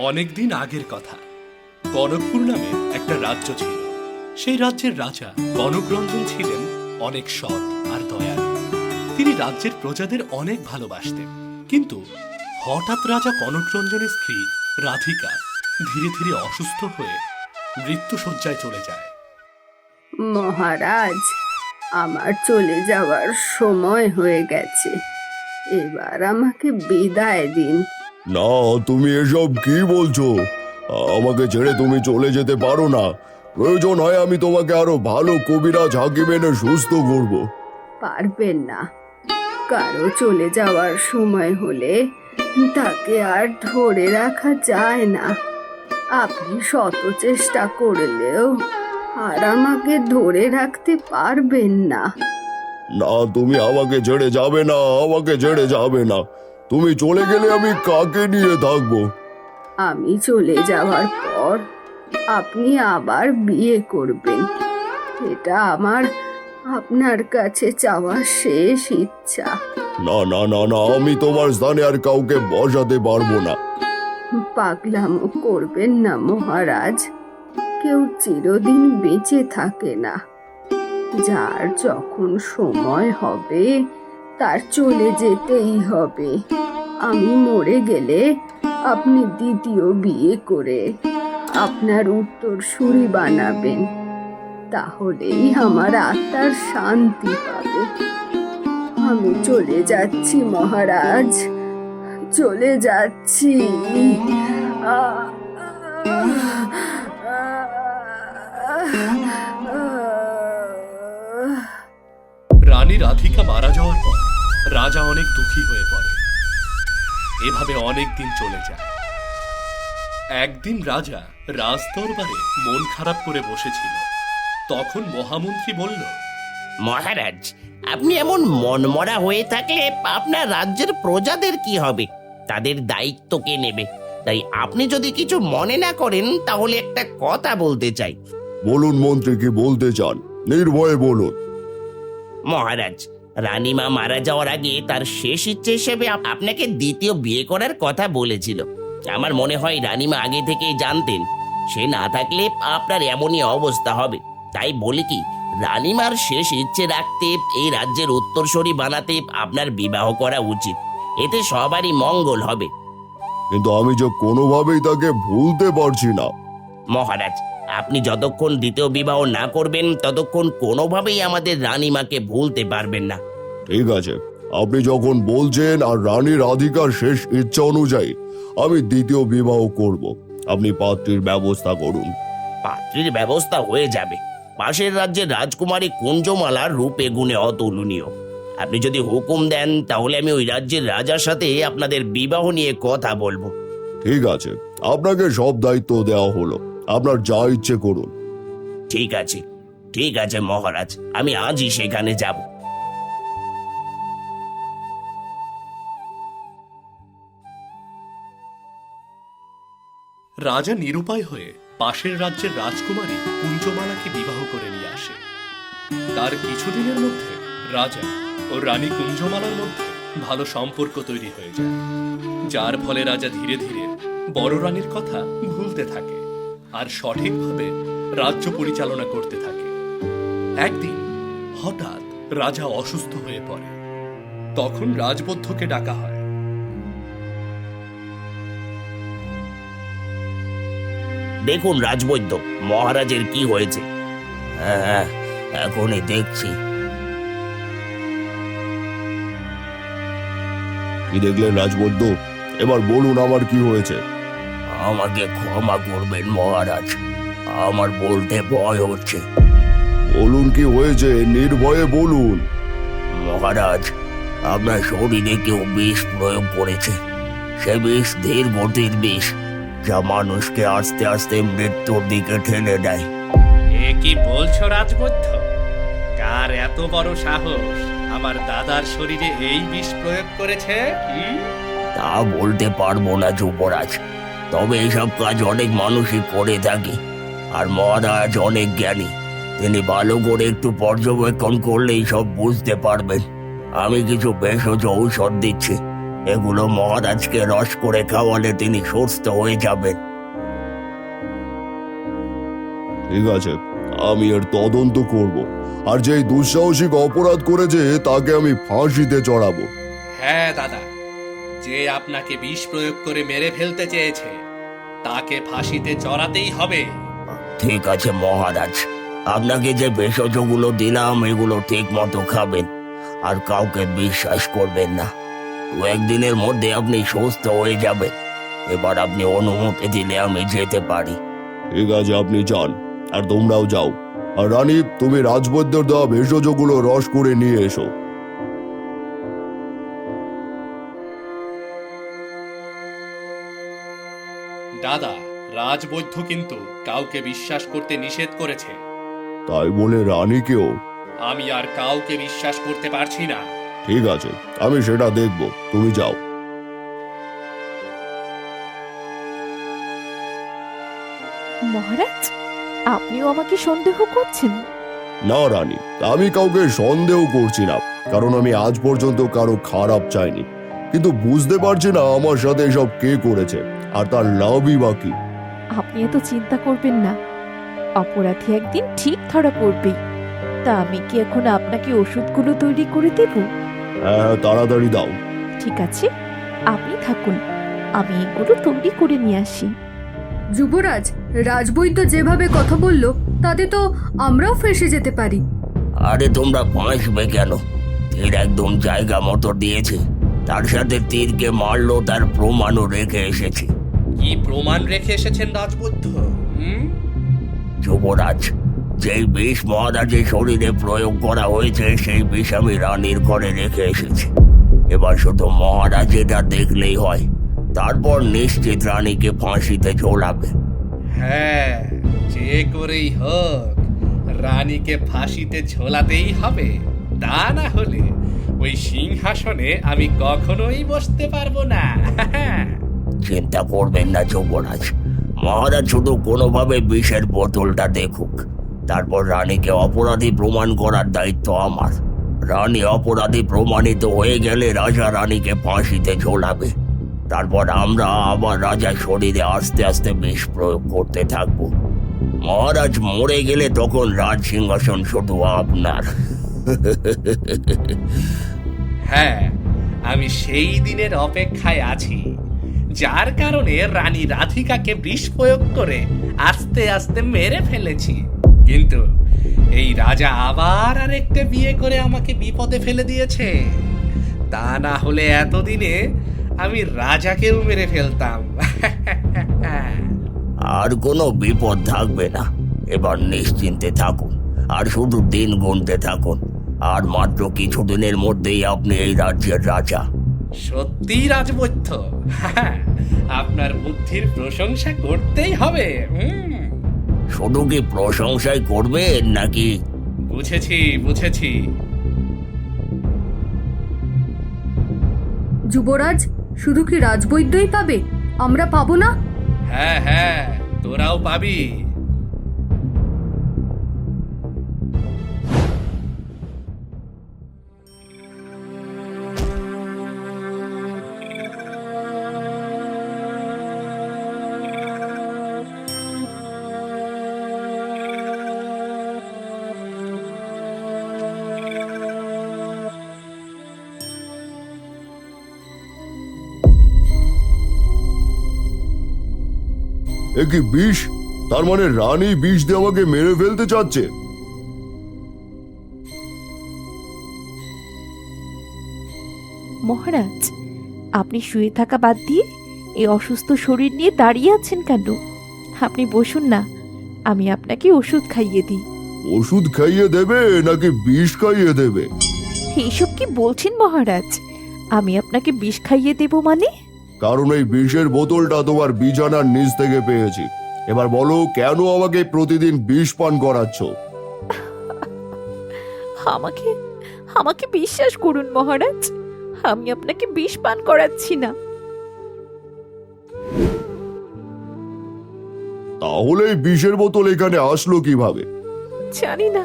অনেক দিন আগের কথা। কনকপুর নামে একটা রাজ্য ছিল। সেই রাজ্যের রাজা কনকরঞ্জন ছিলেন অনেক সৎ আর দয়ালু। তিনি রাজ্যের প্রজাদের অনেক ভালোবাসতেন। কিন্তু হঠাৎ রাজা কনকরঞ্জনের স্ত্রী রাধিকা ধীরে ধীরে অসুস্থ হয়ে মৃত্যুশয্যায় চলে যায়। মহারাজ, আমার চলে যাওয়ার সময় হয়ে গেছে। এবার আমাকে বিদায় দিন। না তুমি এসব কি বলছো? আমাকে ছেড়ে তুমি চলে যেতে পারো না। প্রয়োজন হয় আমি তোমাকে আরও ভালো কবিরাজ হাকিম এনে সুস্থ করব। পারবেন না। কারও চলে যাওয়ার সময় হলে তাকে আর ধরে রাখা যায় না। আপনি শত চেষ্টা করলেও আর আমাকে ধরে রাখতে পারবেন না। না তুমি আমাকে ছেড়ে যাবে না আমাকে ছেড়ে যাবে না। তুমি চলে গেলে আমি কাকে নিয়ে থাকব? আমি চলে যাওয়ার পর আপনি আবার বিয়ে করবেন। এটা আমার আপনার কাছে চাওয়া শেষ ইচ্ছা। না না না না আমি তোমার স্থানে আর কাউকে বসাতে পারব না। পাগলামো করবেন না মহারাজ। কেউ চিরদিন বেঁচে থাকে না। যার যখন সময় হবে তার চলে যেতেই হবে। আমি মরে গেলে আপনি দ্বিতীয় বিয়ে করে আপনার উত্তর সুরি বানাবেন। তাহলেই আমার আত্মার শান্তি পাবে। আমি চলে যাচ্ছি, মহারাজ। চলে যাচ্ছি। রানী রাধিকা মারা যাওয়ার পর রাজা অনেক দুঃখী হয়ে পড়ে। এভাবে অনেক দিন চলে যায়। একদিন রাজা রাজদরবারে মন খারাপ করে বসেছিল। তখন মহামন্ত্রী বলল মহারাজ আপনি এমন মনমরা হয়ে থাকলে আপনার রাজ্যের প্রজাদের কি হবে? তাদের দায়িত্ব কে নেবে? তাই আপনি যদি কিছু মনে না করেন তাহলে একটা কথা বলতে চাই। বলুন মন্ত্রী কি বলতে চান? নির্ভয়ে বলুন। মহারাজ রানীমা মারা যাওয়ার আগে তার শেষ ইচ্ছে হিসেবে আপ- আপনাকে দ্বিতীয় বিয়ে করার কথা বলেছিল। আমার মনে হয় রানীমা আগে থেকেই জানতেন সে না থাকলে আপনার এমনই অবস্থা হবে। তাই বলি কি রানীমার শেষ ইচ্ছে রাখতে এই রাজ্যের উত্তরসূরি বানাতে আপনার বিবাহ করা উচিত। এতে সবারই মঙ্গল হবে। কিন্তু আমি যে কোনোভাবেই তাকে ভুলতে পারছি না। মহারাজ আপনি যতক্ষণ দ্বিতীয় বিবাহ না করবেন ততক্ষণ কোনোভাবেই আমাদের রানীমাকে ভুলতে পারবেন না। ঠিক আছে। আপনি যখন বলছেন আর রানী রাধিকার শেষ ইচ্ছা অনুযায়ী আমি দ্বিতীয় বিবাহ করব। আপনি পাত্রীর ব্যবস্থা করুন। পাত্রীর ব্যবস্থা হয়ে যাবে। পাশের রাজ্যের রাজকুমারী কুঞ্জমালার রূপে গুণে অতুলনীয়। আপনি যদি হুকুম দেন তাহলে আমি ওই রাজ্যের রাজার সাথে আপনাদের বিবাহ নিয়ে কথা বলব। ঠিক আছে। আপনাকে সব দায়িত্ব দেওয়া হলো। আপনার যা ইচ্ছে করুন। ঠিক আছে। ঠিক আছে মহারাজ। আমি আজই সেখানে যাব। রাজা নিরুপায় হয়ে পাশের রাজ্যের রাজকুমারী কুঞ্জমালাকে বিবাহ করে নিয়ে আসে। তার কিছুদিনের মধ্যে রাজা ও রানী কুঞ্জমালার মধ্যে ভালো সম্পর্ক তৈরি হয়ে যায়, যার ফলে রাজা ধীরে ধীরে বড় রানীর কথা ভুলতে থাকে আর সঠিকভাবে রাজ্য পরিচালনা করতে থাকে। একদিন হঠাৎ রাজা অসুস্থ হয়ে পড়ে। তখন রাজবদ্ধকে ডাকা হয় দেখুন রাজবৈদ্য মহারাজের কি হয়েছে। হ্যাঁ এখনই দেখছি। কি দেখলেন রাজবৈদ্য? এবার বলুন আমার কি হয়েছে। আমাকে ক্ষমা করবেন মহারাজ। আমার বলতে ভয় হচ্ছে। বলুন কি হয়েছে নির্ভয়ে বলুন। মহারাজ আপনার শরীরে কেউ বিষ প্রয়োগ করেছে। সে বিষ ধীর গতির বিষ। যা মানুষকে আস্তে আস্তে মৃত্যুর দিকে ঠেলে দেয়। এ কি বলছো রাজবৈদ্য? কার এত বড় সাহস? আমার দাদার শরীরে এই বিষ প্রয়োগ করেছে হুম? তা বলতে পারব না যুবরাজ। তবে এইসব কাজ অনেক মানুষই করে থাকে আর মহারাজ অনেক জ্ঞানী। তিনি ভালো করে একটু পর্যবেক্ষণ করলেই সব বুঝতে পারবেন। আমি কিছু ভেষজ ঔষধ দিচ্ছি। এগুলো মহারাজকে রস করে খাওয়ালে তিনি সুস্থ হয়ে যাবেন। ঠিক আছে আমি এর তদন্ত করব। আর যেই দুঃসাহসিক অপরাধ করেছে তাকে আমি ফাঁসিতে চড়াবো। হ্যাঁ দাদা। যে আপনাকে বিষ প্রয়োগ করে মেরে ফেলতে চেয়েছে তাকে ফাঁসিতে চড়াতেই হবে। ঠিক আছে মহারাজ। আপনাকে যে ভেষজগুলো দিলাম এগুলো ঠিক মতো খাবেন। আর কাউকে বিশ্বাস করবেন না। দু একদিনের মধ্যে আপনি সুস্থ হয়ে যাবেন। এবার আপনি অনুমতি দিলে আমি যেতে পারি। ঠিক আছে আপনি যান আর তোমরাও যাও। আর রানী তুমি রাজবৈদ্যর দেওয়া ভেষজগুলো রস করে নিয়ে এসো। দাদা রাজবৈদ্য কিন্তু কাউকে বিশ্বাস করতে নিষেধ করেছে। তাই বলে রানীকেও? আমি আর কাউকে বিশ্বাস করতে পারছি না। ঠিক আছে আমি সেটা দেখব। তুমি যাও। মহারাজ আপনিও আমাকে সন্দেহ করছেন? না রানী আমি কাউকে সন্দেহ করছি না কারণ আমি আজ পর্যন্ত কারও খারাপ চাইনি। কিন্তু বুঝতে পারছি না আমার সাথে এসব কে করেছে আর তার লাভই বাকি আপনি এত চিন্তা করবেন না অপরাধী একদিন ঠিক ধরা পড়বেই। তা আমি কি এখন আপনাকে ওষুধগুলো তৈরি করে দেব? হ্যাঁ তাড়াতাড়ি দাও। ঠিক আছে আপনি থাকুন। আমি এগুলো তৈরি করে নিয়ে আসি। যুবরাজ রাজবৈদ্য যেভাবে কথা বলল তাতে তো আমরাও ফেসে যেতে পারি। আরে তোমরা ফাঁসবে কেন? তীর একদম জায়গা মতো দিয়েছে। তার সাথে তীরকে মারলো তার প্রমাণও রেখে এসেছে। কি প্রমাণ রেখে এসেছেন রাজবৈদ্য? হুম? যুবরাজ যেই বিষ মহারাজের শরীরে প্রয়োগ করা হয়েছে সেই বিষ আমি রানীর ঘরে রেখে এসেছি। এবার শুধু মহারাজ এটা দেখলেই হয় তারপর নিশ্চিত রানীকে ফাঁসিতে ঝোলাবে। হ্যাঁ যে করেই হোক রানীকে ফাঁসিতে ঝোলাতেই হবে। তা না হলে ওই সিংহাসনে আমি কখনোই বসতে পারব না। চিন্তা করবেন না যুবরাজ। মহারাজ শুধু কোনোভাবে বিষের বোতলটা দেখুক। তারপর রানীকে অপরাধী প্রমাণ করার দায়িত্ব আমার। রানী অপরাধী প্রমাণিত হয়ে গেলে রাজা রানীকে ফাঁসিতে ঝোলাবে। তারপর আমরা আবার রাজার শরীরে আস্তে আস্তে বিষ প্রয়োগ করতে থাকব। মহারাজ মরে গেলে তখন রাজ সিংহাসন শুধু আপনার। হ্যাঁ আমি সেই দিনের অপেক্ষায় আছি, যার কারণে রানী রাধিকাকে বিষ প্রয়োগ করে আস্তে আস্তে মেরে ফেলেছি। কিন্তু এই রাজা আবার আরেকটা বিয়ে করে আমাকে বিপদে ফেলে দিয়েছে। তা না হলে এতদিনে আমি রাজাকেও মেরে ফেলতাম। আর কোনো বিপদ থাকবে না। এবার নিশ্চিন্তে থাকুন আর শুধু দিন গুনতে থাকুন। আর মাত্র কিছুদিনের মধ্যেই আপনি এই রাজ্যের রাজা। সত্যি রাজবৈদ্য আপনার বুদ্ধির প্রশংসা করতেই হবে হুম। শুধু কি প্রশংসাই করবেন নাকি? বুঝেছি বুঝেছি। যুবরাজ শুধু কি রাজবৈদ্যই পাবে? আমরা পাবো না? হ্যাঁ হ্যাঁ তোরাও পাবি। এ কি বিষ? তার মানে রানী বিষ দিয়ে আমাকে মেরে ফেলতে চাচ্ছে। মহারাজ আপনি শুয়ে থাকা বাদ দিয়ে এই অসুস্থ শরীর নিয়ে দাঁড়িয়ে আছেন কেন? আপনি বসুন না আমি আপনাকে ওষুধ খাইয়ে দিই। ওষুধ খাইয়ে দেবে নাকি বিষ খাইয়ে দেবে? এইসব কি বলছেন মহারাজ? আমি আপনাকে বিষ খাইয়ে দেব মানে? কারণ এই বিষের বোতলটা তোমার বিছানার নিচ থেকে পেয়েছি। এবার বলো কেন আমাকে প্রতিদিন বিষ পান করাচ্ছ? আমাকে আমাকে বিশ্বাস করুন মহারাজ আমি আপনাকে বিষ পান করাচ্ছি না। তাহলে এই বিষের বোতল এখানে আসলো কীভাবে? জানি না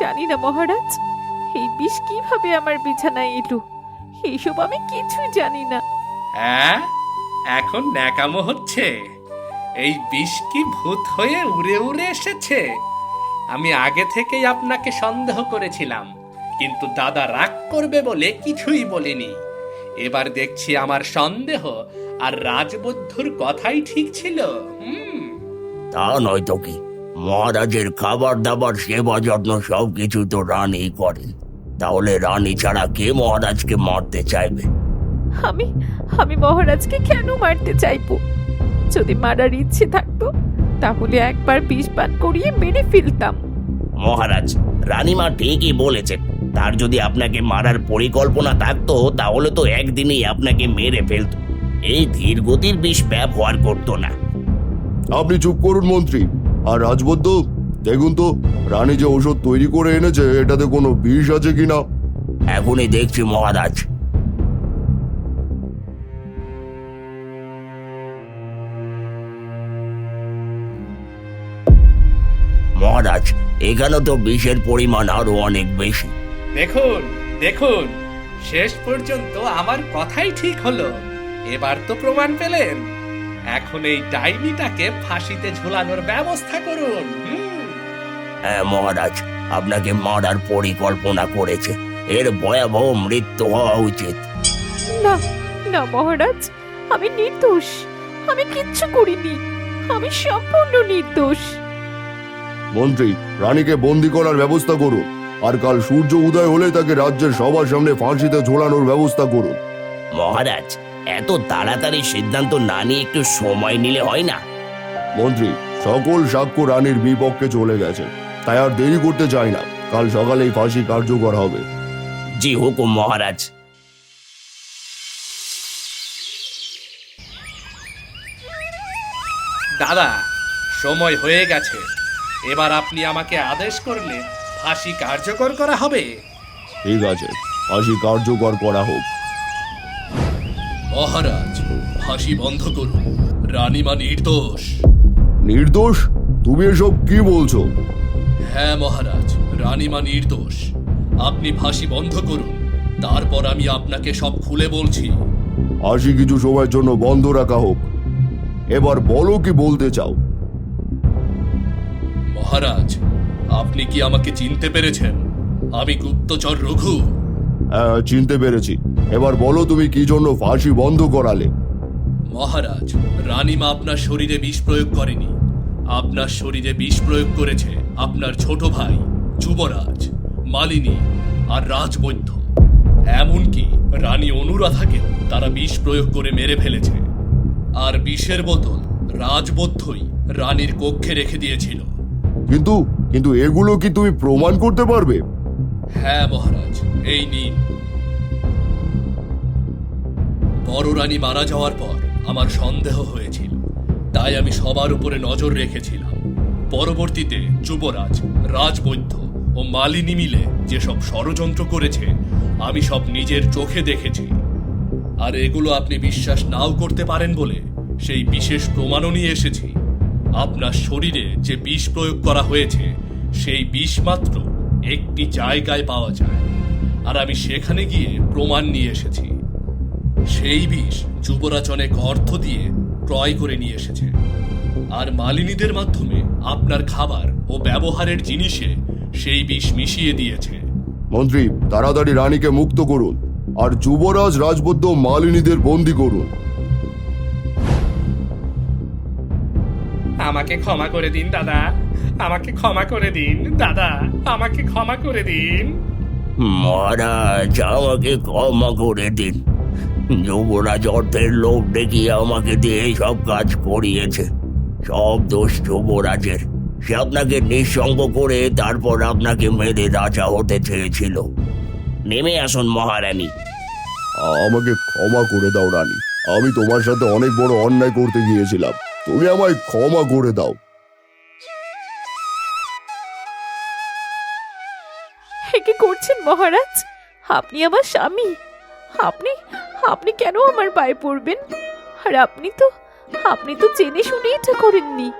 জানি না মহারাজ এই বিষ কীভাবে আমার বিছানায় এলো? এসব আমি কিছুই জানি না। হ্যাঁ? এখন ন্যাকামো হচ্ছে। এই বিষ কি ভূত হয়ে উড়ে উড়ে এসেছে? আমি আগে থেকেই আপনাকে সন্দেহ করেছিলাম, কিন্তু দাদা রাগ করবে বলে কিছুই বলিনি। এবার দেখছি আমার সন্দেহ আর রাজবুদ্ধুর কথাই ঠিক ছিল। তা নয় তো কি? মহারাজের খাবার দাবার সেবা যত্ন সব কিছু তো রানী করেন। তাহলে রানী ছাড়া কে মহারাজকে মারতে চাইবে? আমি আমি মহারাজকে কেন মারতে চাইব? যদি মারার ইচ্ছে থাকতো তাহলে একবার বিষ পান করিয়ে মেরে ফেলতাম। মহারাজ রানীমা ঠিকই বলেছেন। তার যদি আপনাকে মারার পরিকল্পনা থাকতো তাহলে তো একদিনেই আপনাকে মেরে ফেলতো। এই ধীর গতির বিষ ব্যবহার করতো না। আপনি চুপ করুন মন্ত্রী। আর রাজবদ্ধ দেখুন তো রানী যে ওষুধ তৈরি করে এনেছে এটাতে কোনো বিষ আছে কিনা? এখনই দেখছি মহারাজ। মহারাজ এখানে তো বিষের পরিমাণ আরও অনেক বেশি। দেখুন দেখুন শেষ পর্যন্ত আমার কথাই ঠিক হলো। এবার তো প্রমাণ পেলেন। এখন এই ডাইনিটাকে ফাঁসিতে ঝুলানোর ব্যবস্থা করুন। হ্যাঁ মহারাজ আপনাকে মারার পরিকল্পনা করেছে। এর ভয়াবহ মৃত্যু হওয়া উচিত। না না মহারাজ আমি নির্দোষ। আমি কিচ্ছু করিনি। আমি সম্পূর্ণ নির্দোষ। মন্ত্রী রানীকে বন্দি করার ব্যবস্থা করুন। আর কাল সূর্য উদয় হলে তাকে রাজ্যের সবার সামনে ফাঁসিতে ঝোলানোর ব্যবস্থা করুন। মহারাজ এত তাড়াতাড়ি সিদ্ধান্ত না নিয়ে একটু সময় নিলে হয় না। মন্ত্রী সকল সাক্ষ্য রানীর বিপক্ষে চলে গেছে। তাই আর দেরি করতে চাই না। কাল সকালেই ফাঁসি কার্যকর হবে। জি হুকুম মহারাজ। দাদা সময় হয়ে গেছে। এবার আপনি আমাকে আদেশ করলে ফাঁসি কার্যকর করা হবে। ঠিক আছে ফাঁসি কার্যকর করা হোক। মহারাজ ফাঁসি বন্ধ করুন। রানীমা নির্দোষ। নির্দোষ? তুমি এসব কি বলছো? হ্যাঁ মহারাজ রানীমা নির্দোষ। আপনি ফাঁসি বন্ধ করুন তারপর আমি আপনাকে সব খুলে বলছি। ফাঁসি কিছু সময়ের জন্য বন্ধ রাখা হোক। এবার বলো কি বলতে চাও। মহারাজ আপনি কি আমাকে চিনতে পেরেছেন? আমি গুপ্তচর রঘু। হ্যাঁ চিনতে পেরেছি। এবার বলো তুমি কি জন্য ফাঁসি বন্ধ করালে? মহারাজ রানীমা আপনার শরীরে বিষ প্রয়োগ করেনি। আপনার শরীরে বিষ প্রয়োগ করেছে আপনার ছোট ভাই যুবরাজ মালিনী আর রাজবৈদ্য। এমনকি রানী অনুরাধাকেও তারা বিষ প্রয়োগ করে মেরে ফেলেছে। আর বিষের বোতল রাজবৈদ্যই রানীর কক্ষে রেখে দিয়েছিল। কিন্তু কিন্তু এগুলো কি তুমি প্রমাণ করতে পারবে? হ্যাঁ মহারাজ, এই নিন। বড় রানী মারা যাওয়ার পর আমার সন্দেহ হয়েছিল। তাই আমি সবার উপরে নজর রেখেছিলাম। পরবর্তীতে যুবরাজ, রাজবৈদ্য ও মালিনী মিলে যেসব ষড়যন্ত্র করেছে, আমি সব নিজের চোখে দেখেছি। আর এগুলো আপনি বিশ্বাস নাও করতে পারেন বলে সেই বিশেষ প্রমাণও নিয়ে এসেছি। আপনার শরীরে যে বিষ প্রয়োগ করা হয়েছে, সেই বিষ মাত্র একটি জায়গায় পাওয়া যায়। আর আমি সেখানে গিয়ে প্রমাণ নিয়ে এসেছি। সেই বিষ যুবরাজ অনেক অর্থ দিয়ে ক্রয় করে নিয়ে এসেছে। আর মালিনীদের মাধ্যমে আপনার খাবার ও ব্যবহারের জিনিসে সেই বিষ মিশিয়ে দিয়েছে। মন্ত্রী, তাড়াতাড়ি রানীকে মুক্ত করুন, আর যুবরাজ রাজবদ্ধ মালিনীদের বন্দি করুন। আমাকে ক্ষমা করে দিন দাদা। আমাকে ক্ষমা করে দিন দাদা। আমাকে ক্ষমা করে দিন। মহারাজ আমাকে ক্ষমা করে দিন। যুবরাজ অর্থের লোভ দেখিয়ে আমাকে দিয়ে সব কাজ করিয়েছে। সব দোষ যুবরাজের। সে আপনাকে নিঃসঙ্গ করে তারপর আপনাকে মেরে রাজা হতে চেয়েছিল। নেমে আসুন মহারানী। আমাকে ক্ষমা করে দাও রানী। আমি তোমার সাথে অনেক বড় অন্যায় করতে গিয়েছিলাম। তুমি আমায় ক্ষমা করে দাও। কি করছেন মহারাজ? আপনি আমার স্বামী। আপনি আপনি কেন আমার পায়ে পড়বেন? আর আপনি তো আপনি তো জেনে শুনে এটা করেননি।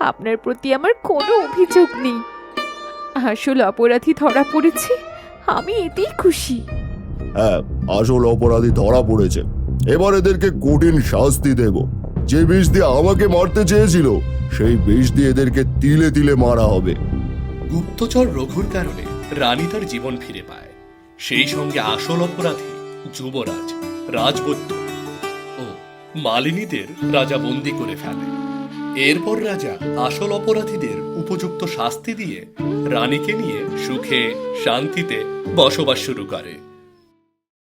আপনার প্রতি আমার কোনো অভিযোগ নেই। আসল অপরাধী ধরা পড়েছে আমি এতেই খুশি। হ্যাঁ আসল অপরাধী ধরা পড়েছে। এবার এদেরকে কঠিন শাস্তি দেব। যে বিষ দিয়ে আমাকে মারতে চেয়েছিল, সেই বিষ দিয়ে এদেরকে তিলে তিলে মারা হবে। গুপ্তচর রঘুর কারণে রানী তার জীবন ফিরে পায়। সেই সঙ্গে আসল অপরাধী যুবরাজ, রাজবৈদ্য ও মালিনীদের রাজা বন্দি করে ফেলে। এরপর রাজা আসল অপরাধীদের উপযুক্ত শাস্তি দিয়ে রানীকে নিয়ে সুখে শান্তিতে বসবাস শুরু করে।